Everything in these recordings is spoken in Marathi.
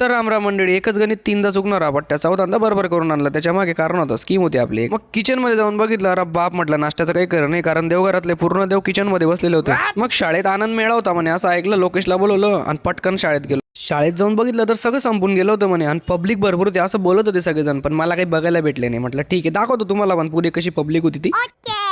तर रामराम मंडळी एकच गणित तीनदा चुकणार आपण त्या चौथ्यांदा बरोबर करून आणला. त्याच्यामागे कारण होतं. स्कीम होती आपली. मग किचनमध्ये जाऊन बघितलं अरे बाप म्हटलं नाश्त्याचं काही खरं नाही. कारण देवघरातले पूर्ण देव किचनमध्ये बसलेले होते. मग शाळेत आनंद मेळा होता म्हणे. असं ऐकलं लोकेशला बोलवलं आणि पटकन शाळेत गेलो. शाळेत जाऊन बघितलं तर सगळं संपून गेलं होतं म्हणे. आणि पब्लिक भरपूर होते. असं बोलत होते सगळेजण. पण मला काही बघायला भेटले नाही. म्हटलं ठीक आहे दाखवतो तुम्हाला पण. पुढे कशी पब्लिक होती ती.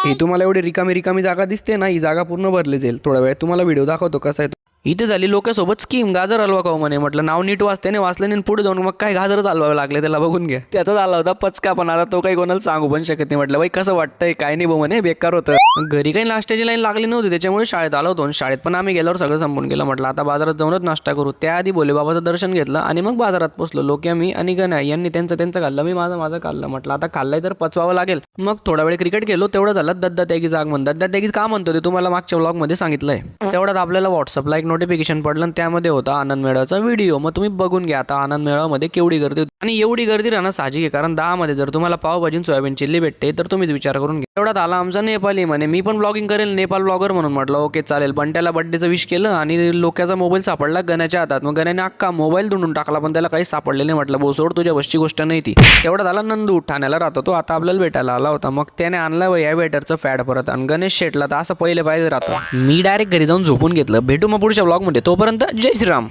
ही तुम्हाला एवढी रिकामी रिकामी जागा दिसते ना ही जागा पूर्ण भरली जाईल. थोडा वेळ तुम्हाला व्हिडिओ दाखवतो कसा आहे. इथे झाली लोकांसोबत स्कीम गाजर हलवा खाऊ म्हणे. म्हटलं नाव नीट वाचते आणि वाचलं नाही पुढे जाऊन मग काय गाजरच हलवावे लागले त्याला बघून घ्या. त्याचाच आला होता पचका पण. आता तो काही कोणाला सांगू पण शकत नाही. म्हटलं बाई कसं वाटतंय? काय नाही भाऊ म्हणे बेकार होतं. घरी काही नाश्त्याची लाईन लागली नव्हती. त्याच्यामुळे शाळेत आलो होतो शाळेत पण आम्ही गेल्यावर सगळं संपून गेलं. म्हटलं आता बाजारात जाऊनच नाश्ता करू. त्याआधी बोले बाबाचं दर्शन घेतलं आणि मग बाजारात पोचलो लोक मी आणि गण्या यांनी त्यांचं त्यांचं खाल्लं. मी माझं माझं खाल्लं. म्हटलं आता खाल्लंय तर पचवावं लागेल. मग थोडा वेळ क्रिकेट गेलो तेवढं झालं. दद्दा त्यागी जाग म्हणतात. दद्दा त्यागी का म्हणतो ते तुम्हाला मागच्या ब्लॉगमध्ये सांगितलंय. तेवढ्यात आपल्याला व्हॉट्सअपला एक नोटिफिकेशन पडलं आणि त्यामध्ये होता आनंद मेळाचा व्हिडिओ मग तुम्ही बघून घ्या आता आनंद मेळामध्ये केवढी गर्दी होती. आणि एवढी गर्दी राहणं साहजिक आहे कारण दहामध्ये जर तुम्हाला पावभाजी आणि सोयाबीन चिल्ली भेटते तर तुम्हीच विचार करून घ्या. एवढ्यात आला आमचा नेपाली म्हणे. मी पण ब्लॉगिंग करेल नेपाल ब्लॉगर म्हणून म्हटलं ओके चालेल. पण त्याला बड्डेचं विश केलं आणि लोक्याचा मोबाईल सापडला गण्याच्या हातात. मग गण्याने अख्खा मोबाईल धुंडून टाकला पण त्याला काही सापडले नाही म्हटलं. बोसोड तुझ्या बसची गोष्ट नाही ती. एवढ्यात आला नंदू. ठाण्याला राहतो तो. आता आपल्याला भेटायला आला होता. मग त्याने आणला व या वेटरचं फॅड परत आणि गणेश शेटला तर असं पहिले पाहिजे राहतो. मी डायरेक्ट घरी जाऊन झोपून घेतलं. भेटू मग पुढच्या ब्लॉगमध्ये तोपर्यंत जय श्रीराम.